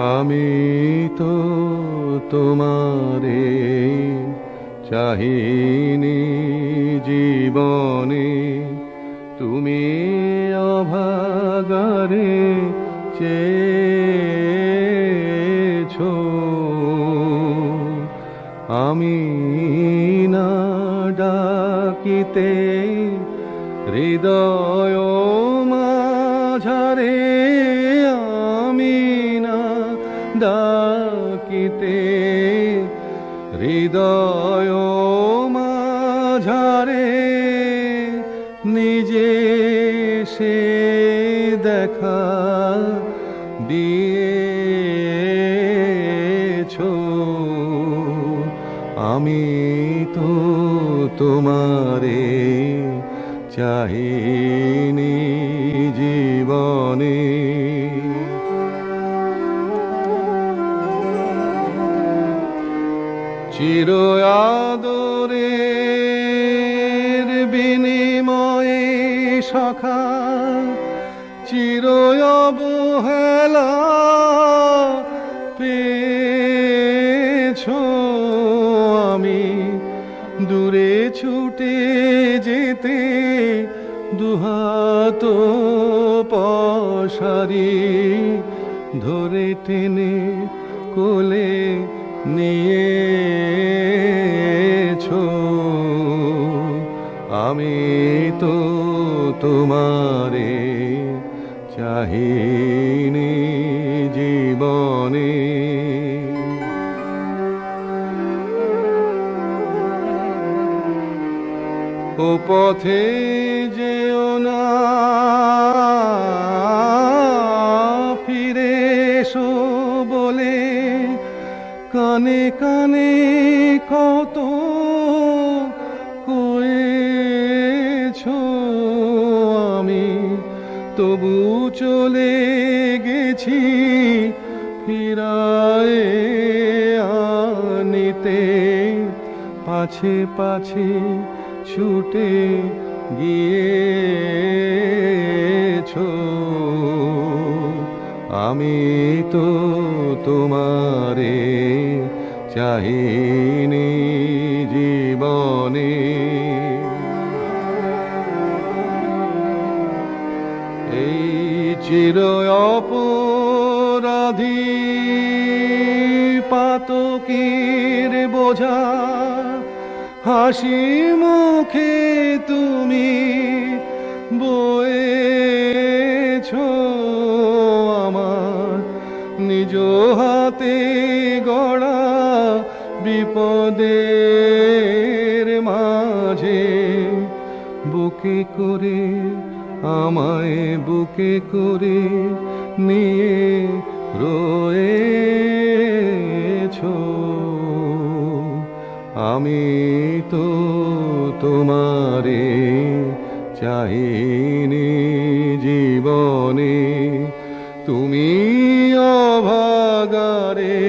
আমি তো তোমারে চাহিনি জীবনে। তুমি অভাগারে চেয়েছো। আমি না ডাকিতে হৃদয় মাঝারে ডাকিতে হৃদয় মাঝারে নিজে সে দেখা দিয়েছ। আমি তো তোমারে চাহিনি চির আদরের বিনিময়ে সখা চির অবহেলা পেয়েছ আমি। দূরে ছুটে যেতে দুহাত পশারি, ধরে টেনে কোলে নিয়েছো। আমি তো তোমারে চাহিনি জীবনে। ও পথে যেও না। কানে কত কয়েছো আমি। তবু চলে গেছি ফিরায় আনিতে। পাছে পাছে ছুটে গিয়েছো। আমি তো তোমারে চাহিনি জীবনে। এই চির অপরাধী পাতকির বোঝা। হাসি মুখে তুমি বয়েছ আমার। নিজ হাতে গড়া বিপদের মাঝে বুকে করে, আমায় বুকে করে নিয়ে রয়েছো। আমি তো তোমারে চাহিনি জীবনে, তুমি অভাগারে